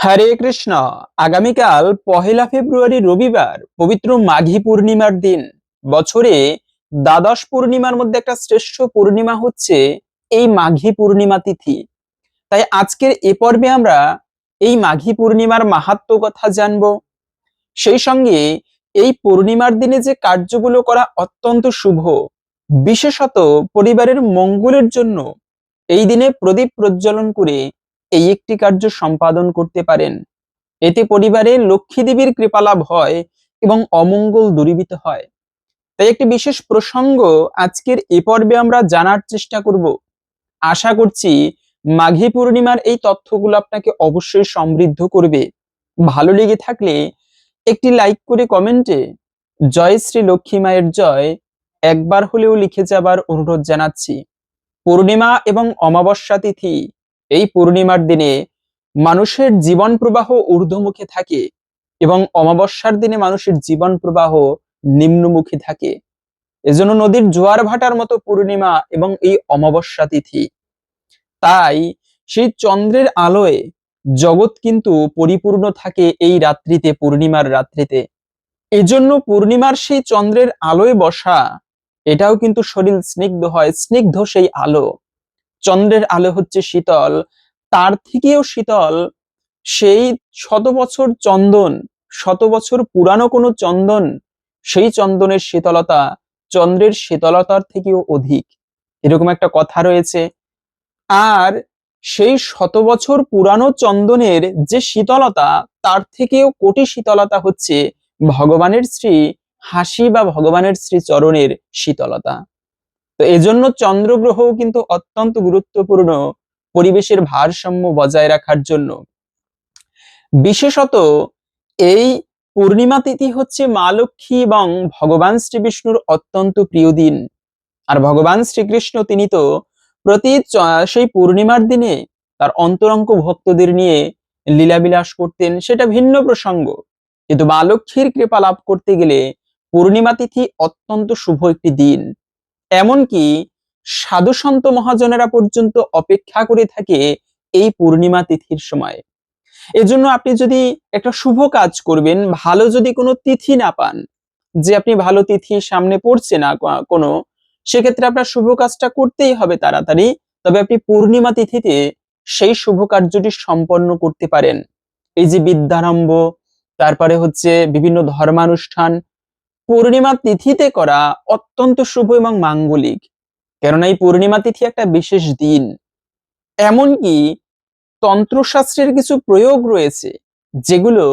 হরে কৃষ্ণ। আগামীকাল পহেলা ফেব্রুয়ারি রবিবার পবিত্র মাঘী পূর্ণিমার দিন। বছরে দ্বাদশ পূর্ণিমার মধ্যে একটা শ্রেষ্ঠ পূর্ণিমা হচ্ছে এই মাঘী পূর্ণিমা তিথি। তাই আজকের এ পর্বে আমরা এই মাঘী পূর্ণিমার মাহাত্ম কথা জানব। সেই সঙ্গে এই পূর্ণিমার দিনে যে কার্যগুলো করা অত্যন্ত শুভ, বিশেষত পরিবারের মঙ্গলের জন্য এই দিনে প্রদীপ প্রজ্বলন করে এই একটি কার্য সম্পাদন করতে পারেন। এতে পরিবারে লক্ষ্মী দেবীর কৃপালাভ হয় এবং অমঙ্গল দূরীভূত হয়। তাই একটি বিশেষ প্রসঙ্গ আজকের এ পর্বে আমরা জানার চেষ্টা করব। আশা করছি মাঘী পূর্ণিমার এই তথ্যগুলো আপনাকে অবশ্যই সমৃদ্ধ করবে। ভালো লেগে থাকলে একটি লাইক করে কমেন্টে জয় শ্রী লক্ষ্মী মায়ের জয় একবার হলেও লিখে যাবার অনুরোধ জানাচ্ছি। পূর্ণিমা এবং অমাবস্যা তিথি এই পূর্ণিমার দিনে মানুষের জীবন প্রবাহ ঊর্ধ্বমুখী থাকে এবং অমাবস্যার দিনে মানুষের জীবন প্রবাহ নিম্নমুখী থাকে। এজন্য নদীর জোয়ার ভাটার মতো পূর্ণিমা এবং এই অমাবস্যা তিথি। তাই সেই চন্দ্রের আলোয় জগৎ কিন্তু পরিপূর্ণ থাকে এই রাত্রিতে, পূর্ণিমার রাত্রিতে। এজন্য পূর্ণিমার সেই চন্দ্রের আলোয় বসা, এটাও কিন্তু শরীর স্নিগ্ধ হয়, স্নিগ্ধ সেই আলো। চন্দ্রের আলো হচ্ছে শীতল, তার থেকেও শীতল, সেই শত বছর চন্দন, শত বছর পুরানো কোনো চন্দন, সেই চন্দনের শীতলতা চন্দ্রের শীতলতার থেকেও অধিক। এরকম একটা কথা রয়েছে। আর সেই শত বছর পুরানো চন্দনের যে শীতলতা, তার থেকেও কোটি শীতলতা হচ্ছে ভগবানের শ্রী হাসি বা ভগবানের শ্রী চরণের শীতলতা। তো এজন্য চন্দ্রগ্রহও কিন্তু অত্যন্ত গুরুত্বপূর্ণ পরিবেশের ভারসাম্য বজায় রাখার জন্য। বিশেষত এই পূর্ণিমা তিথি হচ্ছে মা লক্ষ্মী এবং ভগবান শ্রী বিষ্ণুর অত্যন্ত প্রিয় দিন। আর ভগবান শ্রীকৃষ্ণ তিনি তো প্রতি সেই পূর্ণিমার দিনে তার অন্তরঙ্গ ভক্তদের নিয়ে লীলাবিলাস করতেন, সেটা ভিন্ন প্রসঙ্গ। কিন্তু মা লক্ষ্মীর কৃপা লাভ করতে গেলে পূর্ণিমা তিথি অত্যন্ত শুভ একটি দিন। এমনকি সাধু সন্ত মহাজনেরা পর্যন্ত অপেক্ষা করে থাকে এই পূর্ণিমা তিথির সময়। এজন্য আপনি যদি একটা শুভ কাজ করবেন, ভালো যদি কোনো তিথি না পান, যে আপনি ভালো তিথি সামনে পড়ছে না কোনো, সেক্ষেত্রে আপনার শুভ কাজটা করতেই হবে তাড়াতাড়ি। তবে আপনি পূর্ণিমা তিথিতে সেই শুভ কার্যটি সম্পন্ন করতে পারেন। এই যে বিদ্যারম্ভ, তারপরে হচ্ছে বিভিন্ন ধর্মানুষ্ঠান পূর্ণিমা তিথিতে করা অত্যন্ত শুভ এবং মাঙ্গলিক। কেননা এই পূর্ণিমা তিথি একটা বিশেষ দিন। এমনকি তন্ত্রশাস্ত্রের কিছু প্রয়োগ রয়েছে, যেগুলো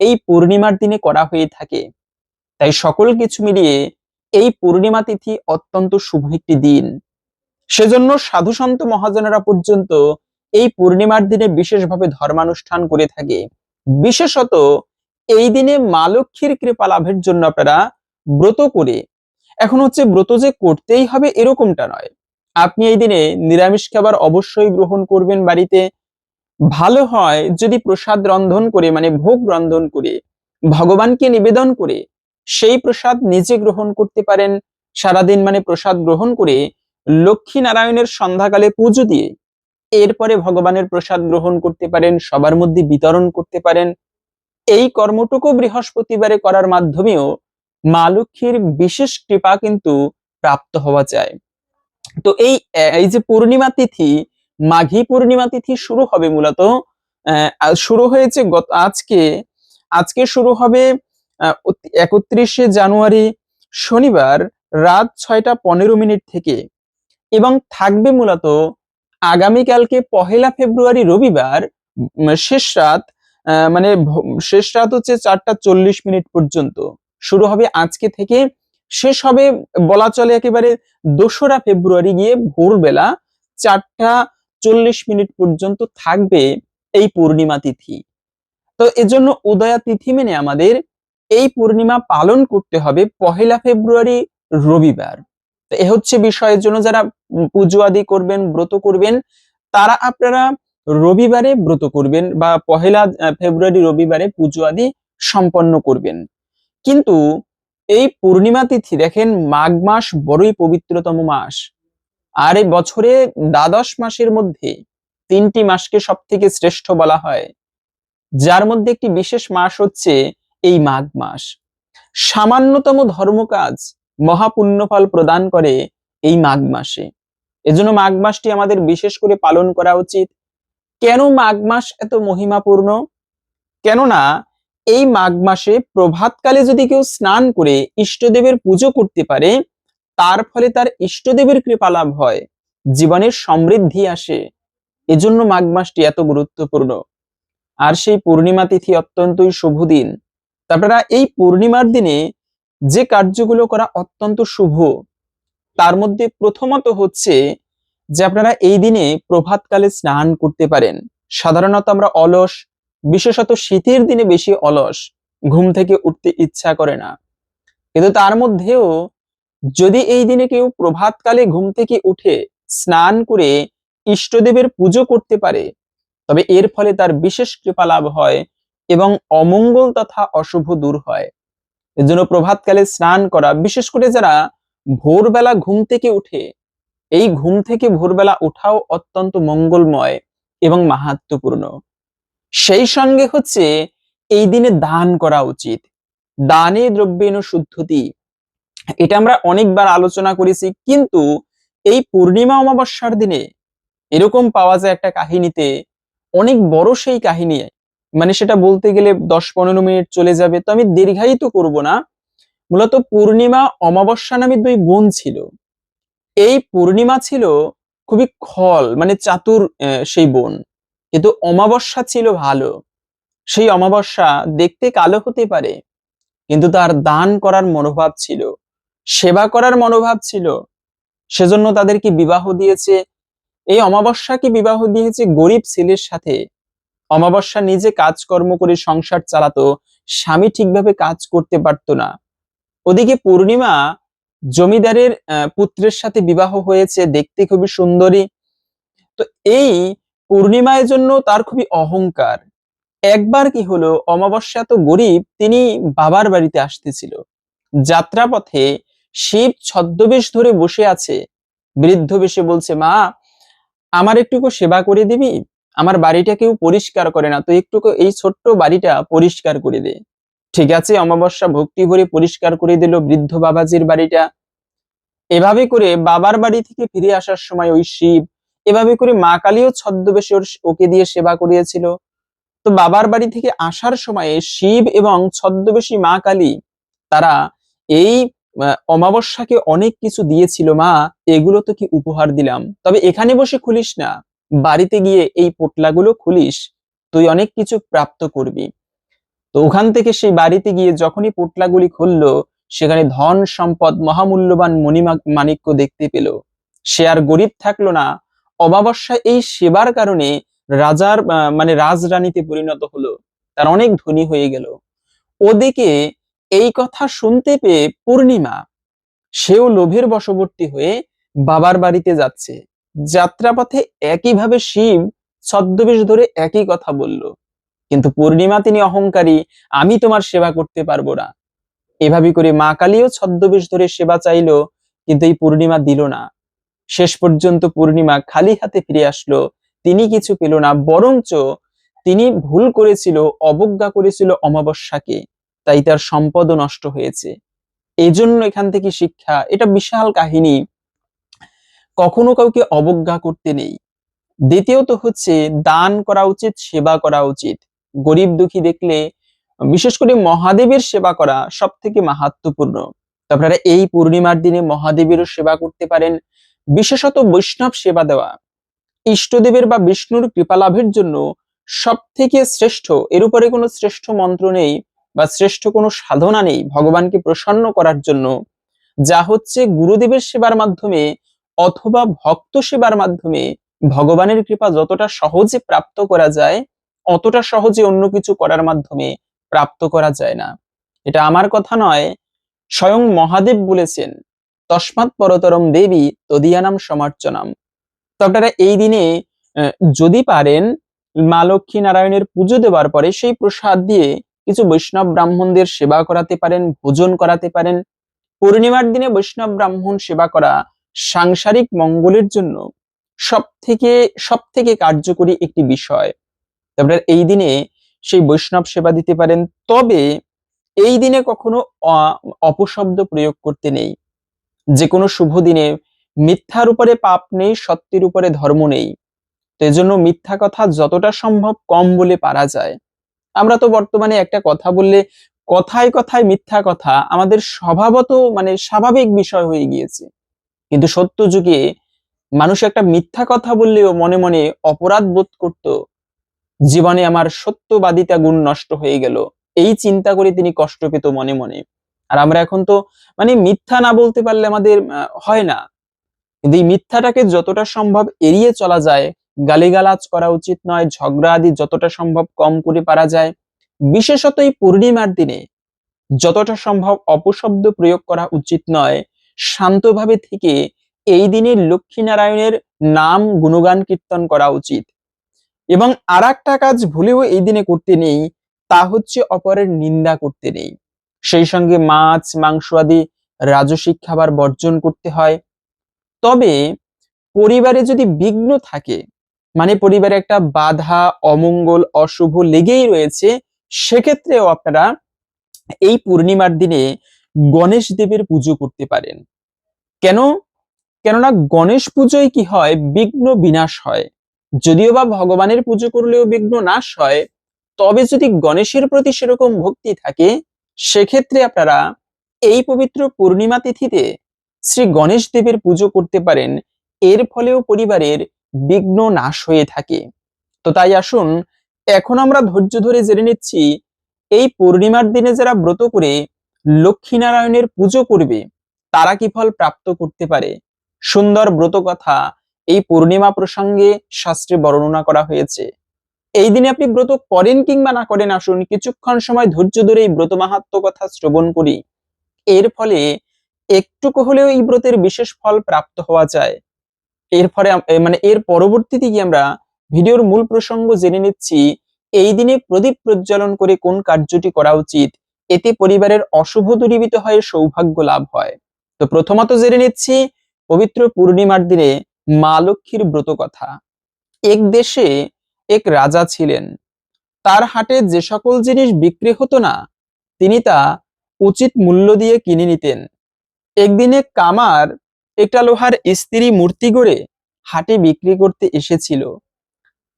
এই পূর্ণিমার দিনে করা হয়ে থাকে। তাই সকল কিছু মিলিয়ে এই পূর্ণিমা তিথি অত্যন্ত শুভ একটি দিন। সেজন্য সাধু সন্ত মহাজনেরা পর্যন্ত এই পূর্ণিমার দিনে বিশেষভাবে ধর্মানুষ্ঠান করে থাকে। বিশেষত এই দিনে মা লক্ষ্মীর কৃপা লাভের জন্য আপনারা ব্রত করে। এখন হচ্ছে ব্রত যে করতেই হবে এরকমটা নয়। আপনি এই দিনে নিরামিষ খাবার অবশ্যই গ্রহণ করবেন বাড়িতে। ভালো হয় যদি প্রসাদ রন্ধন করে মানে ভোগ রন্ধন করে, ভগবানকে নিবেদন করে, সেই প্রসাদ নিজে গ্রহণ করতে পারেন। সারাদিন মানে প্রসাদ গ্রহণ করে লক্ষ্মী নারায়ণের সন্ধ্যাকালে পুজো দিয়ে এরপরে ভগবানের প্রসাদ গ্রহণ করতে পারেন, সবার মধ্যে বিতরণ করতে পারেন। এই কর্মটুকু বৃহস্পতিবারে করার মাধ্যমেও মা লক্ষ্মীর বিশেষ কৃপা কিন্তু প্রাপ্ত হওয়া যায়। তো এই এই যে পূর্ণিমা তিথি মাঘী পূর্ণিমা তিথি শুরু হবে মূলত শুরু হয়েছে গত, আজকে আজকে শুরু হবে একত্রিশে জানুয়ারি শনিবার রাত ছয়টা পনেরো মিনিট থেকে এবং থাকবে মূলত আগামীকালকে পহেলা ফেব্রুয়ারি রবিবার শেষ রাত মানে শেষ রাত হচ্ছে চারটা চল্লিশ মিনিট পর্যন্ত। শুরু হবে আজকে থেকে। শেষ হবে, বলা চলে একেবারে দোসরা ফেব্রুয়ারি গিয়ে ভোরবেলা চারটা চল্লিশ মিনিট পর্যন্ত থাকবে এই পূর্ণিমা তিথি। তো এজন্য উদয়া তিথি মেনে আমাদের এই পূর্ণিমা পালন করতে হবে পহেলা ফেব্রুয়ারি রবিবার। তো এ হচ্ছে বিষয়ের জন্য যারা পুজো আদি করবেন, ব্রত করবেন, তারা আপনারা রবিবারে ব্রত করবেন বা পহেলা ফেব্রুয়ারি রবিবারে পুজো আদি সম্পন্ন করবেন। কিন্তু এই পূর্ণিমা তিথি দেখেন মাঘ মাস বড়ই পবিত্রতম মাস। আর এই বছরে দ্বাদশ মাসের মধ্যে তিনটি মাসকে সব থেকে শ্রেষ্ঠ বলা হয়। যার মধ্যে একটি বিশেষ মাস হচ্ছে এই মাঘ মাস। সামান্যতম ধর্মকাজ মহাপুণ্যফল প্রদান করে এই মাঘ মাসে। এজন্য মাঘ মাসটি আমাদের বিশেষ করে পালন করা উচিত। কেন মাঘ মাস এত মহিমাপূর্ণ? কেননা এই মাঘ মাসে প্রভাতকালে যদি কেউ স্নান করে ইষ্টদেবের পুজো করতে পারে, তার ফলে তার ইষ্টদেবের কৃপা লাভ হয়। জীবনের সমৃদ্ধি আসে। এজন্য মাঘ মাসটি এত গুরুত্বপূর্ণ। আর সেই পূর্ণিমা তিথি অত্যন্তই শুভ দিন। তারপরে এই পূর্ণিমার দিনে যে কার্যগুলো করা অত্যন্ত শুভ, তার মধ্যে প্রথমত হচ্ছে যে আপনারা এই দিনে প্রভাতকালে স্নান করতে পারেন। সাধারণত আমরা অলস বিশেষত শীতের দিনে বেশি অলস, ঘুম থেকে উঠতে ইচ্ছা করে না। কিন্তু তার মধ্যেও যদি এই দিনে কেউ প্রভাতকালে ঘুম থেকে উঠে স্নান করে ইষ্টদেবের পুজো করতে পারে, তবে এর ফলে তার বিশেষ কৃপা লাভ হয় এবং অমঙ্গল তথা অশুভ দূর হয়। এর জন্য প্রভাতকালে স্নান করা, বিশেষ করে যারা ভোরবেলা ঘুম থেকে উঠে, এই ঘুম থেকে ভোরবেলা ওঠাও অত্যন্ত মঙ্গলময় এবং মাহাত্মপূর্ণ সেই সঙ্গে হচ্ছে এই দিনে দান করা উচিত। দানে দ্রব্যেন শুদ্ধতি। এটা আমরা অনেকবার আলোচনা করেছি, কিন্তু এই পূর্ণিমা অমাবস্যার দিনে এরকম পাওয়া যায় একটা কাহিনীতে, অনেক বড় সেই কাহিনী। মানে সেটা বলতে গেলে দশ পনেরো মিনিট চলে যাবে, তো আমি দীর্ঘায়িত করব না। মূলত পূর্ণিমা অমাবস্যা নামে দুই বোন ছিল। এই পূর্ণিমা ছিল খুবই খল মানে চাতুর সেই বোন। কিন্তু অমাবস্যা ছিল ভালো। সেই অমাবস্যা দেখতে কালো হতে পারে, কিন্তু তার দান করার মনোভাব ছিল, সেবা করার মনোভাব ছিল। সেজন্য তাদেরকে বিবাহ দিয়েছে। এই অমাবস্যাকে বিবাহ দিয়েছে গরিব ছেলের সাথে। অমাবস্যা নিজে কাজকর্ম করে সংসার চালাতো, স্বামী ঠিকভাবে কাজ করতে পারতো না। ওদিকে পূর্ণিমা জমিদারের পুত্রের সাথে বিবাহ হয়েছে, দেখতে খুবই সুন্দরী। তো এই পূর্ণিমার জন্য তার খুবই অহংকার। একবার কি হলো, অমাবস্যা তো গরিব, তিনি বাবার বাড়িতে আসতেছিল। যাত্রাপথে শিব ছদ্মবেশ ধরে বসে আছে। বৃদ্ধ বেশে বলছে, মা, আমার একটুকু সেবা করে দিবি? আমার বাড়িটা কেউ পরিষ্কার করে না তো একটুকু এই ছোট্ট বাড়িটা পরিষ্কার করে দে। ঠিক আছে, অমাবস্যা ভক্তি ভরে পরিষ্কার করে দিল বৃদ্ধ বাবাজির বাড়িটা। এভাবে করে বাবার বাড়ি থেকে ফিরে আসার সময় ওই শিব এভাবে করে মা কালীও ছদ্মবেশে ওকে দিয়ে সেবা করিয়েছিল। তো বাবার বাড়ি থেকে আসার সময়ে শিব এবং ছদ্মবেশী মা কালী, তারা এই অমাবস্যাকে অনেক কিছু দিয়েছিল মা, এগুলো তো কি উপহার দিলাম। তবে এখানে বসে খুলিস না। বাড়িতে গিয়ে এই পোটলাগুলো খুলিস, তুই অনেক কিছু প্রাপ্ত করবি। তো ওখান থেকে সেই বাড়িতে গিয়ে যখনই পোটলাগুলি খুললো, সেখানে ধন সম্পদ মহামূল্যবান মণিমা মাণিক্য দেখতে পেল। সে আর গরিব থাকল না অমাবস্যা এই সেবার কারণে রাজার মানে রাজরানীতে পরিণত হলো। তার অনেক ধনী হয়ে গেল। ওদিকে এই কথা শুনতে পেয়ে পূর্ণিমা, সেও লোভের বশবর্তী হয়ে বাবার বাড়িতে যাচ্ছে। যাত্রাপথে একইভাবে শিব ছদ্মবেশ ধরে একই কথা বলল। কিন্তু পূর্ণিমা তিনি অহংকারী, আমি তোমার সেবা করতে পারব না। এভাবে করে মা কালীও ছদ্মবেশ ধরে সেবা চাইলো, কিন্তু এই পূর্ণিমা দিল না। শেষ পর্যন্ত পূর্ণিমা খালি হাতে ফিরে আসলো। তিনি কিছু পেল না, বরঞ্চ তিনি ভুল করেছিল, অবজ্ঞা করেছিল অমাবস্যাকে। তাই তার সম্পদও নষ্ট হয়েছে। এই জন্য এখান থেকে শিক্ষা, এটা বিশাল কাহিনী। কখনো কাউকে অবজ্ঞা করতে নেই। দ্বিতীয়ত হচ্ছে, দান করা উচিত, সেবা করা উচিত। গরিব দুঃখী দেখলে, বিশেষ করে মহাদেবের সেবা করা সব থেকে মাহাত্মপূর্ণ আপনারা এই পূর্ণিমার দিনে মহাদেবেরও সেবা করতে পারেন। বিশেষত বৈষ্ণব সেবা দেওয়া। ইষ্টদেবের বা বিষ্ণুর কৃপা লাভের জন্য সব থেকে শ্রেষ্ঠ, এর উপরে কোনো শ্রেষ্ঠ মন্ত্র নেই বা শ্রেষ্ঠ কোনো সাধনা নেই ভগবানকে প্রসন্ন করার জন্য, যা হচ্ছে গুরুদেবের সেবার মাধ্যমে অথবা ভক্ত সেবার মাধ্যমে ভগবানের কৃপা যতটা সহজে প্রাপ্ত করা যায়, অতটা সহজে অন্য কিছু করার মাধ্যমে প্রাপ্ত করা যায় না। এটা আমার কথা নয়, স্বয়ং মহাদেব বলেছেন তস্মাৎ পরতরম দেবী তদিয়ানাম সমার্চনাম। তো আপনারা এই দিনে যদি পারেন, মা লক্ষ্মী নারায়ণের পুজো দেওয়ার পরে সেই প্রসাদ দিয়ে কিছু বৈষ্ণব ব্রাহ্মণদের সেবা করাতে পারেন, ভোজন করাতে পারেন। পূর্ণিমার দিনে বৈষ্ণব ব্রাহ্মণ সেবা করা সাংসারিক মঙ্গলের জন্য সব থেকে সব থেকে কার্যকরী একটি বিষয়। তারপরে এই দিনে সেই বৈষ্ণব সেবা দিতে পারেন। তবে এই দিনে কখনো অপশব্দ প্রয়োগ করতে নেই। যে কোনো শুভ দিনে মিথ্যার উপরে পাপ নেই, সত্যের উপরে ধর্ম নেই। তো এজন্য মিথ্যা কথা যতটা সম্ভব কম বলে পারা যায়। আমরা তো বর্তমানে একটা কথা বললে কথায় কথায় মিথ্যা কথা আমাদের স্বভাবত মানে স্বাভাবিক বিষয় হয়ে গিয়েছে। কিন্তু সত্য যুগে মানুষ একটা মিথ্যা কথা বললেও মনে মনে অপরাধ বোধ করত। জীবনে আমার সত্যবাদিতা গুণ নষ্ট হয়ে গেল। এই চিন্তা করে তিনি কষ্ট পেত মনে মনে। আর আমরা এখন তো মানে মিথ্যা না বলতে পারলে আমাদের হয় না। কিন্তু এই মিথ্যাটাকে যতটা সম্ভব এড়িয়ে চলা যায়, গালিগালাজ করা উচিত নয়, ঝগড়া আদি যতটা সম্ভব কম করে পারা যায়। বিশেষত এই পূর্ণিমার দিনে যতটা সম্ভব অপশব্দ প্রয়োগ করা উচিত নয়, শান্তভাবে থেকে এই দিনে লক্ষ্মীনারায়ণের নাম গুণগান কীর্তন করা উচিত। এবং আর একটা কাজ ভুলেও এই দিনে করতে নেই, তা হচ্ছে অপরের নিন্দা করতে নেই। সেই সঙ্গে মাছ, মাংস আদি রাজসিক খাবার বর্জন করতে হয়। তবে পরিবারে যদি বিঘ্ন থাকে মানে পরিবারে একটা বাধা, অমঙ্গল, অশুভ লেগেই রয়েছে, সেক্ষেত্রেও আপনারা এই পূর্ণিমার দিনে গণেশ দেবের পুজো করতে পারেন। কেন? কেননা গণেশ পুজোয় কি হয়? বিঘ্ন বিনাশ হয়। যদিও বা ভগবানের পুজো করলেও বিঘ্ন নাশ হয়, তবে যদি গণেশের প্রতি সেরকম ভক্তি থাকে সেক্ষেত্রে আপনারা এই পবিত্র পূর্ণিমা তিথিতে শ্রী গণেশ দেবের পুজো করতে পারেন। এর ফলেও পরিবারের বিঘ্ন নাশ হয়ে থাকে। তো তাই আসুন, এখন আমরা ধৈর্য ধরে জেনে নিচ্ছি, এই পূর্ণিমার দিনে যারা ব্রত করে লক্ষ্মীনারায়ণের পুজো করবে, তারা কি ফল প্রাপ্ত করতে পারে? সুন্দর ব্রত কথা এই পূর্ণিমা প্রসঙ্গে শাস্ত্রে বর্ণনা করা হয়েছে। এই দিনে আপনি ব্রত করেন কিংবা না করেন, আসুন কিছুক্ষণ সময় ধৈর্য ধরে এই ব্রত মাহাত্ম কথা শ্রবণ করি। এর ফলে একটুকু হলেও এই ব্রতের বিশেষ ফল প্রাপ্ত হওয়া যায়। এর ফলে মানে এর পরবর্তীতে গিয়ে আমরা ভিডিওর মূল প্রসঙ্গ জেনে নিচ্ছি, এই দিনে প্রদীপ প্রজ্বলন করে কোন কার্যটি করা উচিত, এতে পরিবারের অশুভ দূরীভূত হয়ে সৌভাগ্য লাভ হয়। তো প্রথমত জেনে নিচ্ছি, পবিত্র পূর্ণিমার দিনে মা লক্ষ্মীর ব্রত কথা। এক দেশে এক রাজা ছিলেন। তার হাটে যে সকল জিনিস বিক্রি হতো না, তিনি তা উচিত মূল্য দিয়ে কিনে নিতেন। একদিনে কামার একটা লোহার স্ত্রী মূর্তি গড়ে হাটে বিক্রি করতে এসেছিল।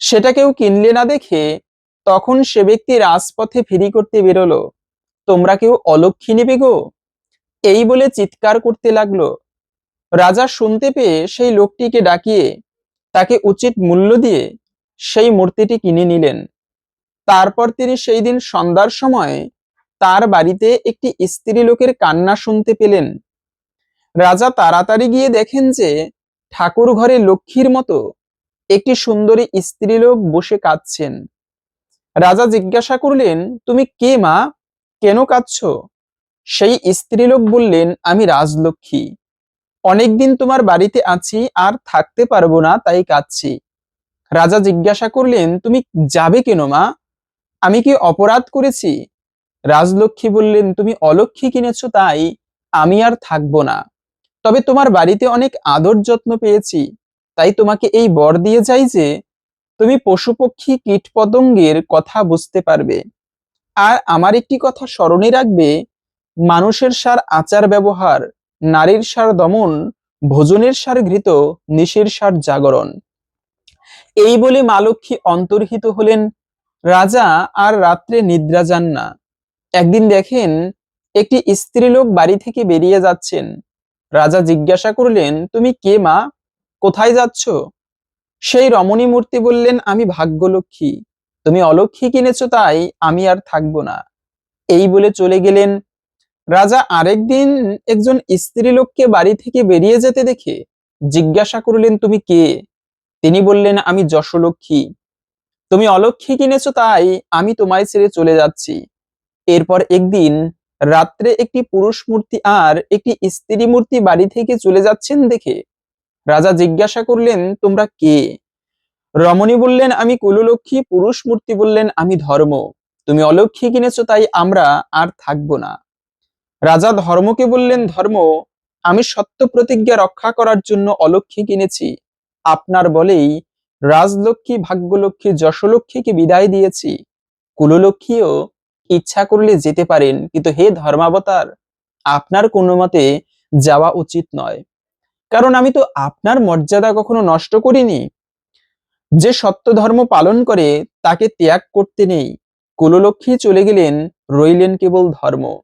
সেটা কেউ কিনলে না দেখে তখন সে ব্যক্তি রাজপথে ফেরি করতে বেরোলো। তোমরা কেউ অলক্ষী নেবে গো? এই বলে চিৎকার করতে লাগল। রাজা শুনতে পেয়ে সেই লোকটিকে ডাকিয়ে তাকে উচিত মূল্য দিয়ে সেই মূর্তিটি কিনে নিলেন। তারপর তিনি সেই দিন সন্ধ্যার সময় তার বাড়িতে একটি স্ত্রী লোকের কান্না শুনতে পেলেন। রাজা তাড়াতাড়ি গিয়ে দেখেন যে ঠাকুর ঘরে লক্ষ্মীর মতো একটি সুন্দরী স্ত্রীলোক বসে কাঁদছেন। রাজা জিজ্ঞাসা করলেন, তুমি কে মা? কেন কাঁদছ? সেই স্ত্রীলোক বললেন, আমি রাজলক্ষ্মী। অনেকদিন তোমার বাড়িতে আছি, আর থাকতে পারব না, তাই কাঁদছি। রাজা জিজ্ঞাসা করলেন, তুমি যাবে কেন মা? আমি কি অপরাধ করেছি? রাজলক্ষ্মী বললেন, তুমি অলক্ষ্মী কিনেছো তাই আমি আর থাকব না। তবে তোমার বাড়িতে অনেক আদর যত্ন পেয়েছি। তাই তোমাকে এই বর দিয়ে যাই যে তুমি পশু পক্ষী কীট পতঙ্গের কথা বুঝতে পারবে। আর আমার একটি কথা স্মরণে রাখবে, মানুষের সার আচার ব্যবহার, নারীর সার দমন, ভোজনের সার ঘৃত, নিশির সার জাগরণ। এই বলে মা লক্ষ্মী অন্তর্হিত হলেন। রাজা আর রাত্রে নিদ্রা যান না। একদিন দেখেন একটি স্ত্রীলোক বাড়ি থেকে বেরিয়ে যাচ্ছেন। রাজা জিজ্ঞাসা করলেন, তুমি কে মা? কোথায় যাচ্ছ? সেই রমণী মূর্তি বললেন, আমি ভাগ্যলক্ষ্মী। তুমি অলক্ষ্মী কিনেছো তাই আমি আর থাকব না। এই বলে চলে গেলেন। রাজা আরেকদিন একজন স্ত্রীলোককে বাড়ি থেকে বেরিয়ে যেতে দেখে জিজ্ঞাসা করলেন, তুমি কে? তিনি বললেন, আমি যশলক্ষ্মী। তুমি অলক্ষ্মী কিনেছো তাই আমি তোমায় ছেড়ে চলে যাচ্ছি। এরপর একদিন রাত্রে একটি পুরুষ মূর্তি আর একটি স্ত্রী মূর্তি বাড়ি থেকে চলে যাচ্ছেন দেখে রাজা জিজ্ঞাসা করলেন, তোমরা কে? রমণী বললেন, আমি কুললক্ষ্মী। পুরুষ মূর্তি বললেন, আমি ধর্ম। তুমি অলক্ষ্মী কিনেছো তাই আমরা আর থাকব না। রাজা ধর্মকে বললেন, ধর্ম, আমি সত্য প্রতিজ্ঞা রক্ষা করার জন্য অলক্ষ্মী কিনেছি। আপনার বলেই, রাজলক্ষ্মী, ভাগ্যলক্ষ্মী, যশলক্ষ্মীকে বিদায় দিয়েছি। কুললক্ষ্মীও ইচ্ছা করলে যেতে পারেন, কিন্তু হে ধর্মাবতার, আপনার কোনো মতে যাওয়া উচিত নয়। কারণ আমি তো আপনার মর্যাদা কখনো নষ্ট করিনি। যে সত্য ধর্ম পালন করে, তাকে ত্যাগ করতে নেই। কুললক্ষ্মী চলে গেলেন, রইলেন কেবল ধর্ম।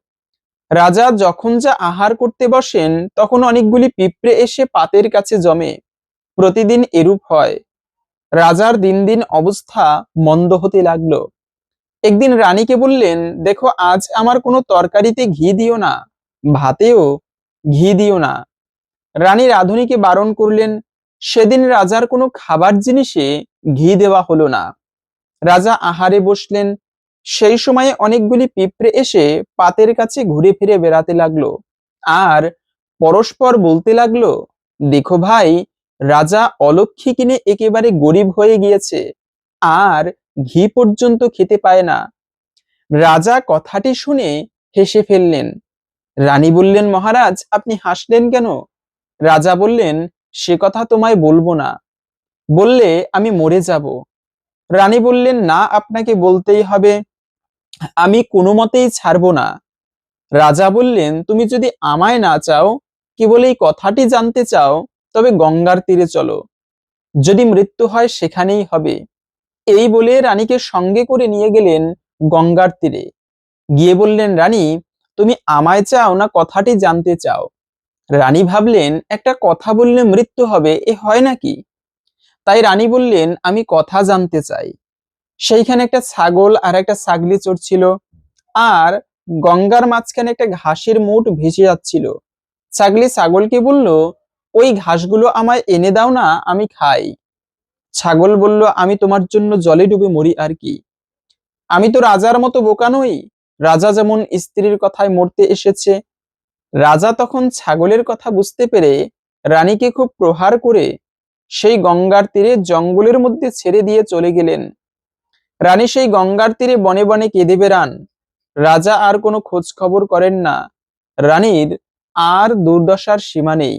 রাজা যখন যা আহার করতে বসেন, তখন অনেকগুলি পিঁপড়ে এসে পাতের কাছে জমে। প্রতিদিন এরূপ হয়। রাজার দিন দিন অবস্থা মন্দ হতে লাগল। একদিন রানীকে বললেন, দেখো, আজ আমার কোনো তরকারিতে ঘি দিও না, ভাতেও ঘি দিও না। রানী রাধুনীকে বারণ করলেন, সেদিন রাজার কোনো খাবার জিনিসে ঘি দেওয়া হলো না। রাজা আহারে বসলেন, সেই সময়ে অনেকগুলি পিঁপড়ে এসে পাতের কাছে ঘুরে ফিরে বেড়াতে লাগল। আর পরস্পর বলতে লাগল, দেখো ভাই রাজা অলক্ষী কিনে একেবারে গরিব হয়ে গিয়েছে, আর ঘি পর্যন্ত খেতে পায় না। রাজা কথাটি শুনে হেসে ফেললেন। রানী বললেন, মহারাজ, আপনি হাসলেন কেন? রাজা বললেন, সে কথা তোমায় বলব না। বললে, আমি মরে যাব। রানী বললেন, না, আপনাকে বলতেই হবে। আমি কোনো মতেই ছাড়বো না। রাজা বললেন, তুমি যদি আমায় না চাও, কেবল এই কথাটি জানতে চাও তবে গঙ্গার তীরে চলো। যদি মৃত্যু হয় সেখানেই হবে। এই বলে রানীকে সঙ্গে করে নিয়ে গেলেন গঙ্গার তীরে। গিয়ে বললেন, রানী, তুমি আমায় চাও না কথাটি জানতে চাও। রানী ভাবলেন, একটা কথা বললে মৃত্যু হবে, এ হয় নাকি? তাই রানী বললেন, আমি কথা জানতে চাই। সেইখানে একটা ছাগল আর একটা ছাগলি চড়ছিল। আর গঙ্গার মাঝখানে একটা ঘাসের মুঠ ভেসে যাচ্ছিল। ছাগলি ছাগলকে বলল ওই ঘাসগুলো আমায় এনে দাও না, আমি খাই। ছাগল বলল, আমি তোমার জন্য জলে ডুবে মরি আর কি? আমি তো রাজার মতো বোকা নই। রাজা যেমন স্ত্রীর কথায় মরতে এসেছে, রাজা তখন ছাগলের কথা বুঝতে পেরে রানীকে খুব প্রহার করে সেই গঙ্গার তীরে জঙ্গলের মধ্যে ছেড়ে দিয়ে চলে গেলেন। রানী সেই গঙ্গার তীরে বনে বনে কেঁদে বেড়ান। রাজা আর কোনো খোঁজ খবর করেন না। রানীর আর দুর্দশার সীমা নেই।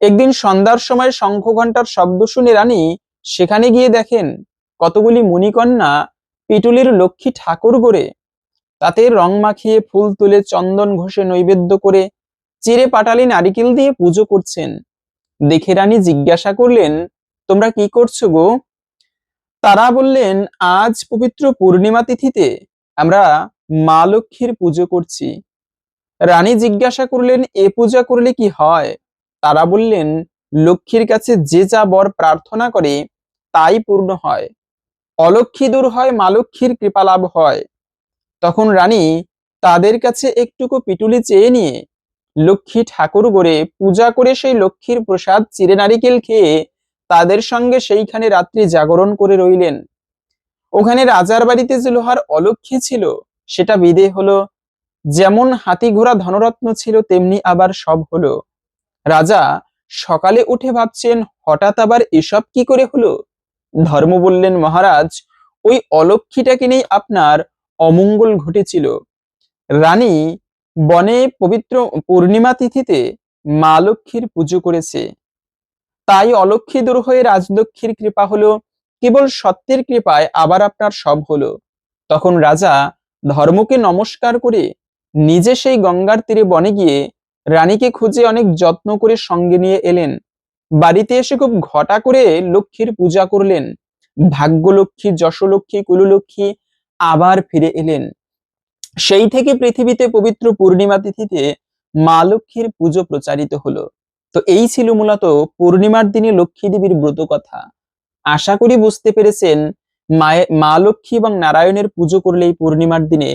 একদিন সন্ধ্যার সময় শঙ্খ ঘণ্টার শব্দ শুনে রানী সেখানে গিয়ে দেখেন কতগুলি মুনিকন্যা পিটুলির লক্ষ্মী ঠাকুর গড়ে। তাতে রং মাখিয়ে ফুল তুলে চন্দন ঘষে নৈবেদ্য করে চিরে পাটালি নারিকেল দিয়ে পুজো করছেন। দেখে রানী জিজ্ঞাসা করলেন, তোমরা কি করছ গো? তারা বললেন, আজ পবিত্র পূর্ণিমা তিথিতে আমরা মা লক্ষ্মীর পুজো করছি। রানী জিজ্ঞাসা করলেন, এ পূজা করলে কি হয়? তারা বললেন, লক্ষ্মীর কাছে যে যা বর প্রার্থনা করে, তাই পূর্ণ হয়। অলক্ষী দূর হয়, মা লক্ষ্মীর কৃপা লাভ হয়। তখন রানী তাদের কাছে একটুকু পিটুলি চেয়ে নিয়ে লক্ষ্মী ঠাকুর গড়ে পূজা করে সেই লক্ষ্মীর প্রসাদ চিরে নারিকেল খেয়ে তাদের সঙ্গে সেইখানে রাত্রি জাগরণ করে রইলেন। ওখানে রাজার বাড়িতে যে লোহার অলক্ষী ছিল, সেটা বিদে হলো। যেমন হাতি ঘোড়া ধনরত্ন ছিল, তেমনি আবার সব হলো। রাজা সকালে উঠে ভাবছেন, হঠাৎ আবার এসব কি করে হলো? ধর্ম বললেন, মহারাজ, ওই অলক্ষীটাকে নেই আপনার অমঙ্গল ঘটেছিল। রানী বনে পবিত্র পূর্ণিমা তিথিতে মা লক্ষ্মীর পুজো করেছে। তাই অলক্ষী দূর হয়ে রাজলক্ষ্মীর কৃপা হলো, কেবল সত্যের কৃপায় আবার আপনার সব হলো। তখন রাজা ধর্মকে নমস্কার করে নিজে সেই গঙ্গার তীরে বনে গিয়ে রানীকে খুঁজে অনেক যত্ন করে সঙ্গে নিয়ে এলেন। বাড়িতে এসে খুব ঘটা করে লক্ষ্মীর পূজা করলেন। ভাগ্যলক্ষ্মী, যশলক্ষ্মী, কুললক্ষ্মী আবার ফিরে এলেন। সেই থেকে পৃথিবীতে পবিত্র পূর্ণিমা তিথিতে মা লক্ষ্মীর পুজো প্রচারিত হলো। তো এই ছিল মূলত পূর্ণিমার দিনে লক্ষ্মী দেবীর ব্রত কথা। আশা করি বুঝতে পেরেছেন, মায়ে, মা লক্ষ্মী এবং নারায়ণের পুজো করলে এই পূর্ণিমার দিনে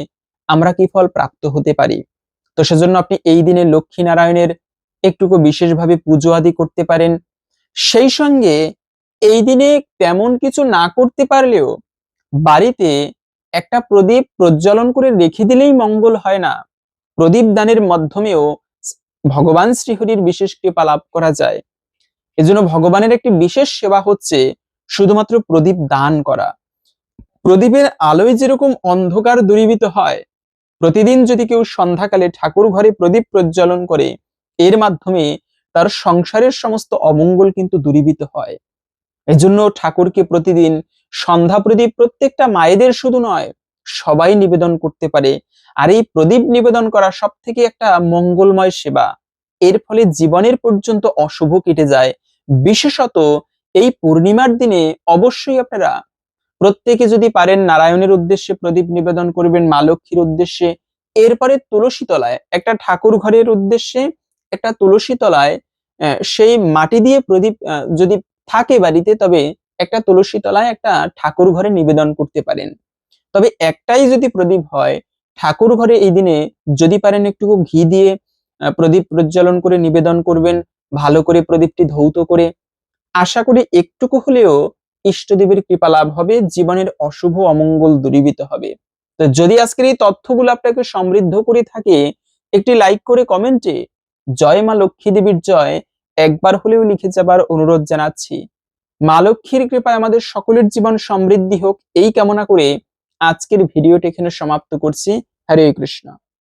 আমরা কি ফল প্রাপ্ত হতে পারি। তো সেজন্য আপনি এই দিনে লক্ষ্মী নারায়ণের একটুকু বিশেষভাবে পুজো আদি করতে পারেন। সেই সঙ্গে এই দিনে তেমন কিছু না করতে পারলেও বাড়িতে একটা প্রদীপ প্রজ্বলন করে রেখে দিলেই মঙ্গল হয় না। প্রদীপ দানের মাধ্যমেও ভগবান শ্রীহরির বিশেষ কৃপা লাভ করা যায়। এজন্য ভগবানের একটি বিশেষ সেবা হচ্ছে শুধুমাত্র প্রদীপ দান করা। প্রদীপের আলোয় যেরকম অন্ধকার দূরীভূত হয় প্রতিদিন যদি কেউ সন্ধ্যাকালে ঠাকুর ঘরে প্রদীপ প্রজ্বলন করে, এর মাধ্যমে তার সংসারের সমস্ত অমঙ্গল কিন্তু দূরীভূত হয়। এজন্য ঠাকুরকে প্রতিদিন সন্ধ্যা প্রদীপ প্রত্যেকটা মায়েদের শুধু নয়, সবাই নিবেদন করতে পারে। আর এই প্রদীপ নিবেদন করা সব থেকে একটা মঙ্গলময় সেবা। এর ফলে জীবনের পর্যন্ত অশুভ কেটে যায়। বিশেষত এই পূর্ণিমার দিনে অবশ্যই আপনারা প্রত্যেকে যদি পারেন নারায়ণের উদ্দেশ্যে প্রদীপ নিবেদন করবেন, মা লক্ষ্মীর উদ্দেশ্যে। এরপরে তুলসী তলায়, একটা ঠাকুর ঘরের উদ্দেশ্যে একটা তুলসী তলায় সেই মাটি দিয়ে প্রদীপ যদি থাকে বাড়িতে, তবে একটা তুলসী তলায় একটা ঠাকুর ঘরে নিবেদন করতে পারেন। তবে একটাই যদি প্রদীপ হয়, ঠাকুর ঘরে এই দিনে যদি পারেন একটু ঘি দিয়ে প্রদীপ প্রজ্বলন করে নিবেদন করবেন, ভালো করে প্রদীপটি ধৌত করে। আশা করি একটুকু হলেও ইষ্টদেবের কৃপা লাভ হবে, জীবনের অশুভ অমঙ্গল দূরীভূত হবে। তো যদি আজকের এই তথ্যগুলো আপনাকে সমৃদ্ধ করে থাকে, একটি লাইক করে কমেন্টে জয় মা লক্ষ্মী দেবীর জয় একবার হলেও লিখে যাবার অনুরোধ জানাচ্ছি। মা লক্ষ্মীর কৃপায় আমাদের সকলের জীবন সমৃদ্ধি হোক, এই কামনা করে আজকের ভিডিওটি এখানে সমাপ্ত করছি। হরে কৃষ্ণ।